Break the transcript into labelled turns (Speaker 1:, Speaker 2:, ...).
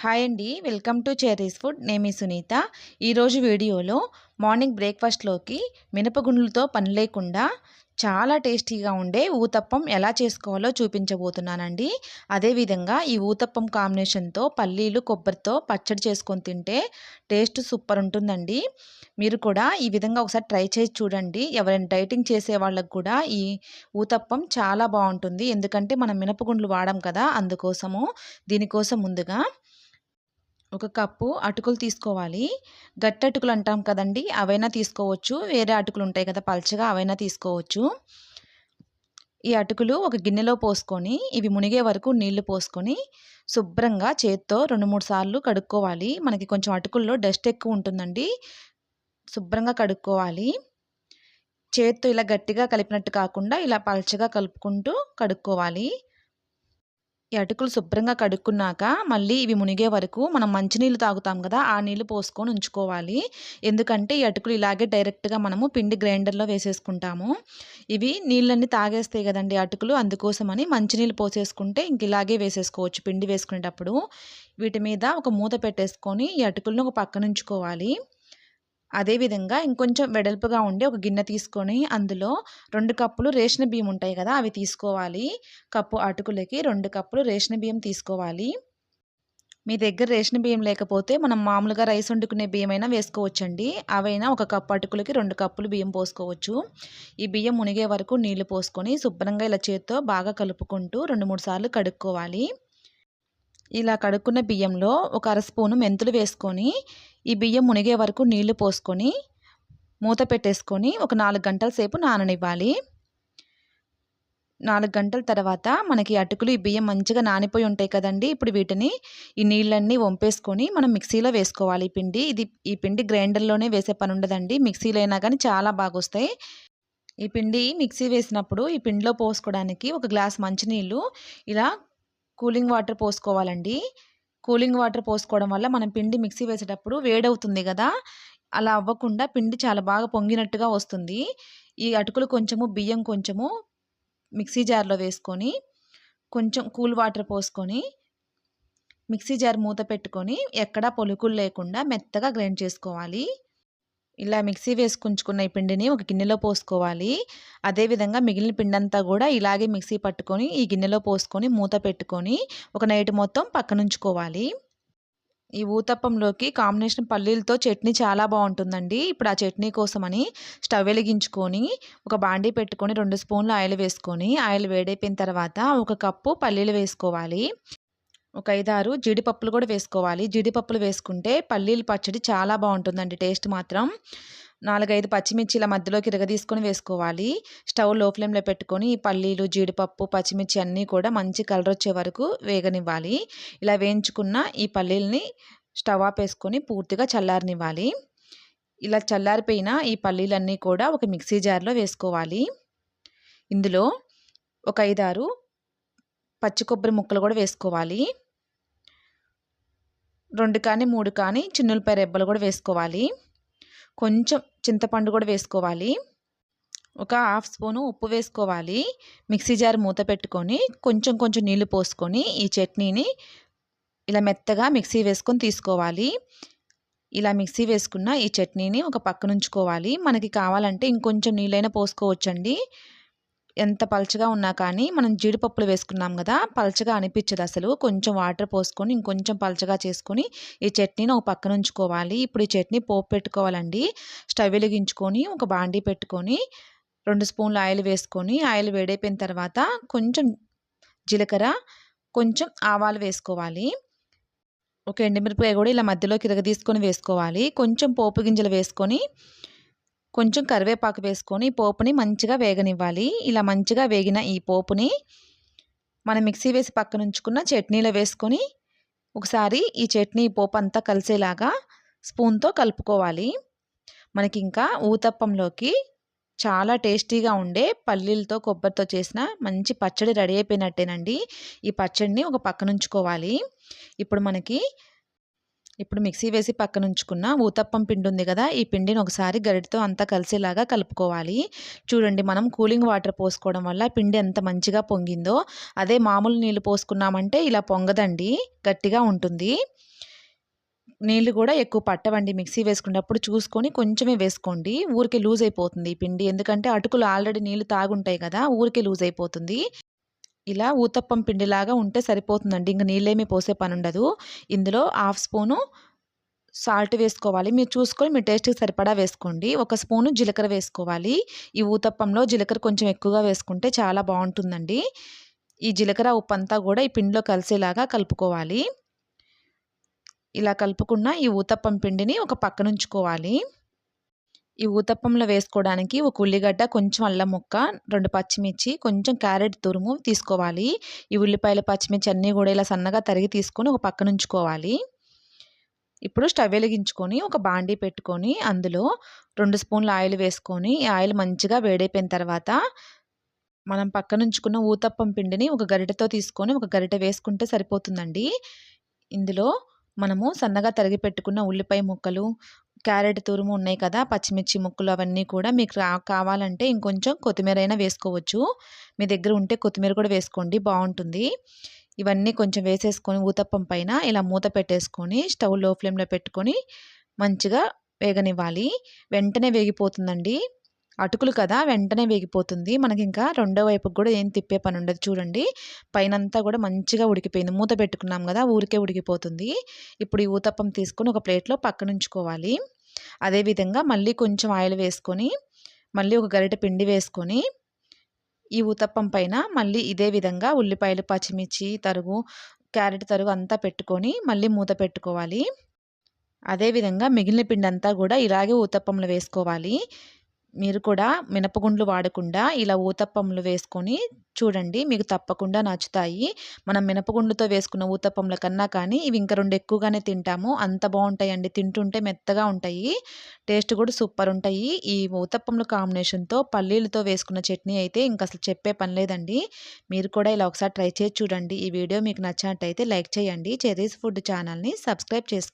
Speaker 1: Hi అండి. Welcome to Cherry's food. నేమి సునీత. ఈరోజు వీడియోలో మార్నింగ్ బ్రేక్ఫాస్ట్లోకి మినపగుండ్లతో పని లేకుండా చాలా టేస్టీగా ఉండే ఊతప్పం ఎలా చేసుకోవాలో చూపించబోతున్నానండి. అదేవిధంగా ఈ ఊతప్పం కాంబినేషన్తో పల్లీలు కొబ్బరితో పచ్చడి చేసుకొని తింటే టేస్ట్ సూపర్ ఉంటుందండి. మీరు కూడా ఈ విధంగా ఒకసారి ట్రై చేసి చూడండి. ఎవరైనా డైటింగ్ చేసే వాళ్ళకు కూడా ఈ ఊతప్పం చాలా బాగుంటుంది. ఎందుకంటే మనం మినపగుండ్లు వాడాం కదా అందుకోసము. దీనికోసం ముందుగా ఒక కప్పు అటుకులు తీసుకోవాలి. గట్టి అటుకులు అంటాం కదండి అవైనా తీసుకోవచ్చు. వేరే అటుకులు ఉంటాయి కదా పలచగా అవైనా తీసుకోవచ్చు. ఈ అటుకులు ఒక గిన్నెలో పోసుకొని ఇవి మునిగే వరకు నీళ్ళు పోసుకొని శుభ్రంగా చేత్తో రెండు మూడు సార్లు కడుక్కోవాలి. మనకి కొంచెం అటుకుల్లో డస్ట్ ఎక్కువ ఉంటుందండి శుభ్రంగా కడుక్కోవాలి. చేత్తో ఇలా గట్టిగా కలిపినట్టు కాకుండా ఇలా పలచగా కలుపుకుంటూ కడుక్కోవాలి. ఈ అటుకులు శుభ్రంగా కడుక్కున్నాక మళ్ళీ ఇవి మునిగే వరకు మనం మంచినీళ్ళు తాగుతాం కదా ఆ నీళ్ళు పోసుకొని ఉంచుకోవాలి. ఎందుకంటే ఈ అటుకులు ఇలాగే డైరెక్ట్గా మనము పిండి గ్రైండర్లో వేసేసుకుంటాము. ఇవి నీళ్ళన్నీ తాగేస్తాయి కదండి అటుకులు అందుకోసమని మంచినీళ్ళు పోసేసుకుంటే ఇంక ఇలాగే వేసేసుకోవచ్చు పిండి వేసుకునేటప్పుడు. వీటి మీద ఒక మూత పెట్టేసుకొని ఈ అటుకులను ఒక పక్కన ఉంచుకోవాలి. అదేవిధంగా ఇంకొంచెం వెడల్పుగా ఉండి ఒక గిన్నె తీసుకొని అందులో రెండు కప్పులు రేషన్ బియ్యం ఉంటాయి కదా అవి తీసుకోవాలి. కప్పు అటుకులకి రెండు కప్పులు రేషన్ బియ్యం తీసుకోవాలి. మీ దగ్గర రేషన్ బియ్యం లేకపోతే మనం మామూలుగా రైస్ వండుకునే బియ్యం అయినా వేసుకోవచ్చండి. అవైనా ఒక కప్పు అటుకులకి రెండు కప్పులు బియ్యం పోసుకోవచ్చు. ఈ బియ్యం మునిగే వరకు నీళ్ళు పోసుకొని శుభ్రంగా ఇలా చేత్తో బాగా కలుపుకుంటూ రెండు మూడు సార్లు కడుక్కోవాలి. ఇలా కడుక్కున్న బియ్యంలో ఒక అర స్పూను మెంతులు వేసుకొని ఈ బియ్యం మునిగే వరకు నీళ్ళు పోసుకొని మూత పెట్టేసుకొని ఒక నాలుగు గంటల సేపు నాననివ్వాలి. నాలుగు గంటల తర్వాత మనకి అటుకులు ఈ బియ్యం మంచిగా నానిపోయి ఉంటాయి కదండి. ఇప్పుడు వీటిని ఈ నీళ్ళన్నీ వంపేసుకొని మనం మిక్సీలో వేసుకోవాలి. ఈ పిండి ఇది ఈ పిండి గ్రైండర్లోనే వేసే పని ఉండదండి. మిక్సీలో అయినా కానీ చాలా బాగా వస్తాయి ఈ పిండి మిక్సీ వేసినప్పుడు ఈ పిండిలో పోసుకోవడానికి ఒక గ్లాస్ మంచినీళ్ళు ఇలా కూలింగ్ వాటర్ పోసుకోవాలండి. కూలింగ్ వాటర్ పోసుకోవడం వల్ల మనం పిండి మిక్సీ వేసేటప్పుడు వేడవుతుంది కదా? అలా అవ్వకుండా పిండి చాలా బాగా పొంగినట్టుగా వస్తుంది. ఈ అటుకులు కొంచెము బియ్యం కొంచెము మిక్సీ జార్లో వేసుకొని కొంచెం కూల్ వాటర్ పోసుకొని మిక్సీ జార్ మూత పెట్టుకొని ఎక్కడా పొలుకులు లేకుండా మెత్తగా గ్రైండ్ చేసుకోవాలి. ఇలా మిక్సీ వేసుకుంచుకున్న ఈ పిండిని ఒక గిన్నెలో పోసుకోవాలి. అదేవిధంగా మిగిలిన పిండి అంతా కూడా ఇలాగే మిక్సీ పట్టుకొని ఈ గిన్నెలో పోసుకొని మూత పెట్టుకొని ఒక నైట్ మొత్తం పక్కనుంచుకోవాలి. ఈ ఊతప్పంలోకి కాంబినేషన్ పల్లీలతో చట్నీ చాలా బాగుంటుందండి. ఇప్పుడు ఆ చట్నీ కోసమని స్టవ్ వెలిగించుకొని ఒక బాండీ పెట్టుకొని రెండు స్పూన్లు ఆయిల్ వేసుకొని ఆయిల్ వేడైపోయిన తర్వాత ఒక కప్పు పల్లీలు వేసుకోవాలి. ఒక ఐదారు జీడిపప్పులు కూడా వేసుకోవాలి. జీడిపప్పులు వేసుకుంటే పల్లీల పచ్చడి చాలా బాగుంటుందండి టేస్ట్ మాత్రం. నాలుగైదు పచ్చిమిర్చి ఇలా మధ్యలోకి ఇరగదీసుకొని వేసుకోవాలి. స్టవ్లో ఫ్లేమ్లో పెట్టుకొని ఈ పల్లీలు జీడిపప్పు పచ్చిమిర్చి అన్నీ కూడా మంచి కలర్ వచ్చే వరకు వేగనివ్వాలి. ఇలా వేయించుకున్న ఈ పల్లీలని స్టవ్ ఆపేసుకొని పూర్తిగా చల్లారనివ్వాలి. ఇలా చల్లారిపోయిన ఈ పల్లీలన్నీ కూడా ఒక మిక్సీ జార్లో వేసుకోవాలి. ఇందులో ఒక ఐదారు పచ్చి కొబ్బరి ముక్కలు కూడా వేసుకోవాలి. రెండు కానీ మూడు కానీ చిన్నులపై రెబ్బలు కూడా వేసుకోవాలి. కొంచెం చింతపండు కూడా వేసుకోవాలి. ఒక హాఫ్ స్పూను ఉప్పు వేసుకోవాలి. మిక్సీ జార్ మూత పెట్టుకొని కొంచెం కొంచెం నీళ్ళు పోసుకొని ఈ చట్నీని ఇలా మెత్తగా మిక్సీ వేసుకొని తీసుకోవాలి. ఇలా మిక్సీ వేసుకున్న ఈ చట్నీని ఒక పక్కన ఉంచుకోవాలి. మనకి కావాలంటే ఇంకొంచెం నీళ్ళైనా పోసుకోవచ్చండి. ఎంత పలచగా ఉన్నా కానీ మనం జీడిపప్పులు వేసుకున్నాం కదా పలచగా అనిపించదు అసలు. కొంచెం వాటర్ పోసుకొని ఇంకొంచెం పలచగా చేసుకొని ఈ చట్నీని ఒక పక్కన ఉంచుకోవాలి. ఇప్పుడు ఈ చట్నీ పోపు పెట్టుకోవాలండి. స్టవ్ వెలిగించుకొని ఒక బాండీ పెట్టుకొని రెండు స్పూన్లు ఆయిల్ వేసుకొని ఆయిల్ వేడైపోయిన తర్వాత కొంచెం జీలకర్ర కొంచెం ఆవాలు వేసుకోవాలి. ఒక ఎండుమిరపకాయ కూడా ఇలా మధ్యలోకి తీసుకొని వేసుకోవాలి. కొంచెం పోపు గింజలు వేసుకొని కొంచెం కరివేపాకు వేసుకొని పోపుని మంచిగా వేగనివ్వాలి. ఇలా మంచిగా వేగిన ఈ పోపుని మనం మిక్సీ వేసి పక్కన ఉంచుకున్న చట్నీలో వేసుకొని ఒకసారి ఈ చట్నీ పోపు అంతా కలిసేలాగా స్పూన్తో కలుపుకోవాలి. మనకి ఇంకా ఊతప్పంలోకి చాలా టేస్టీగా ఉండే పల్లీలతో కొబ్బరితో చేసిన మంచి పచ్చడి రెడీ అయిపోయినట్టేనండి. ఈ పచ్చడిని ఒక పక్కన ఉంచుకోవాలి. ఇప్పుడు మనకి ఇప్పుడు మిక్సీ వేసి పక్కన ఉంచుకున్న ఊతప్పం పిండి ఉంది కదా ఈ పిండిని ఒకసారి గరిటితో అంతా కలిసేలాగా కలుపుకోవాలి. చూడండి మనం కూలింగ్ వాటర్ పోసుకోవడం వల్ల పిండి ఎంత మంచిగా పొంగిందో అదే మామూలు నీళ్ళు పోసుకున్నామంటే ఇలా పొంగదండి గట్టిగా ఉంటుంది. నీళ్ళు కూడా ఎక్కువ పట్టవండి మిక్సీ వేసుకున్నప్పుడు చూసుకొని కొంచెమే వేసుకోండి. ఊరికే లూజ్ అయిపోతుంది ఈ పిండి ఎందుకంటే అటుకులు ఆల్రెడీ నీళ్ళు తాగుంటాయి కదా ఊరికే లూజ్ అయిపోతుంది. ఇలా ఊతప్పం పిండిలాగా ఉంటే సరిపోతుందండి. ఇంక నీళ్ళేమీ పోసే పని ఉండదు ఇందులో హాఫ్ స్పూను సాల్ట్ వేసుకోవాలి. మీరు చూసుకొని మీ టేస్ట్కి సరిపడా వేసుకోండి. ఒక స్పూను జీలకర్ర వేసుకోవాలి. ఈ ఊతప్పంలో జీలకర్ర కొంచెం ఎక్కువగా వేసుకుంటే చాలా బాగుంటుందండి. ఈ జీలకర్ర ఉప్పు అంతా కూడా ఈ పిండిలో కలిసేలాగా కలుపుకోవాలి. ఇలా కలుపుకున్న ఈ ఊతప్పం పిండిని ఒక పక్కనుంచుకోవాలి. ఈ ఊతప్పంలో వేసుకోవడానికి ఒక ఉల్లిగడ్డ కొంచెం అల్లం ముక్క రెండు పచ్చిమిర్చి కొంచెం క్యారెట్ తురుము తీసుకోవాలి. ఈ ఉల్లిపాయలు పచ్చిమిర్చి అన్నీ కూడా ఇలా సన్నగా తరిగి తీసుకొని ఒక పక్కన ఉంచుకోవాలి. ఇప్పుడు స్టవ్ వెలిగించుకొని ఒక బాండీ పెట్టుకొని అందులో రెండు స్పూన్ల ఆయిల్ వేసుకొని ఈ ఆయిల్ మంచిగా వేడైపోయిన తర్వాత మనం పక్కన ఉంచుకున్న ఊతప్పం పిండిని ఒక గరిటతో తీసుకొని ఒక గరిటె వేసుకుంటే సరిపోతుందండి. ఇందులో మనము సన్నగా తరిగి పెట్టుకున్న ఉల్లిపాయ ముక్కలు క్యారెట్ తురుము ఉన్నాయి కదా పచ్చిమిర్చి ముక్కలు అవన్నీ కూడా మీకు కావాలంటే ఇంకొంచెం కొత్తిమీర అయినా వేసుకోవచ్చు. మీ దగ్గర ఉంటే కొత్తిమీర కూడా వేసుకోండి బాగుంటుంది. ఇవన్నీ కొంచెం వేసేసుకొని ఊతప్పం పైన ఇలా మూత పెట్టేసుకొని స్టవ్లో ఫ్లేమ్లో పెట్టుకొని మంచిగా వేగనివ్వాలి. వెంటనే వేగిపోతుందండి. అటుకులు కదా వెంటనే వేగిపోతుంది. మనకి ఇంకా రెండో వైపుకి కూడా ఏం తిప్పే పని ఉండదు చూడండి. పైనంతా కూడా మంచిగా ఉడికిపోయింది. మూత పెట్టుకున్నాం కదా ఊరికే ఉడికిపోతుంది. ఇప్పుడు ఈ ఊతప్పం తీసుకొని ఒక ప్లేట్లో పక్కనుంచుకోవాలి. అదేవిధంగా మళ్ళీ కొంచెం ఆయిల్ వేసుకొని మళ్ళీ ఒక గరిట పిండి వేసుకొని ఈ ఉతప్పం పైన మళ్ళీ ఇదే విధంగా ఉల్లిపాయలు పచ్చిమిర్చి తరుగు క్యారెట్ తరుగు అంతా పెట్టుకొని మళ్ళీ మూత పెట్టుకోవాలి. అదేవిధంగా మిగిలిన పిండి అంతా కూడా ఇలాగే ఊతప్పంలో వేసుకోవాలి. మీరు కూడా మినపగుండ్లు వాడకుండా ఇలా ఊతప్పంలు వేసుకొని చూడండి మీకు తప్పకుండా నచ్చుతాయి. మనం మినపగుండ్లతో వేసుకున్న ఊతప్పంల కన్నా కానీ ఇవి ఇంకా రెండు ఎక్కువగానే తింటాము. అంత బాగుంటాయండి. తింటుంటే మెత్తగా ఉంటాయి. టేస్ట్ కూడా సూపర్ ఉంటాయి. ఈ ఊతప్పంల కాంబినేషన్తో పల్లీలతో వేసుకున్న చట్నీ అయితే ఇంకా అసలు చెప్పే పని లేదండి. మీరు కూడా ఇలా ఒకసారి ట్రై చేసి చూడండి. ఈ వీడియో మీకు నచ్చినట్టయితే లైక్ చేయండి. చెరీస్ ఫుడ్ ఛానల్ని సబ్స్క్రైబ్ చేసుకోండి.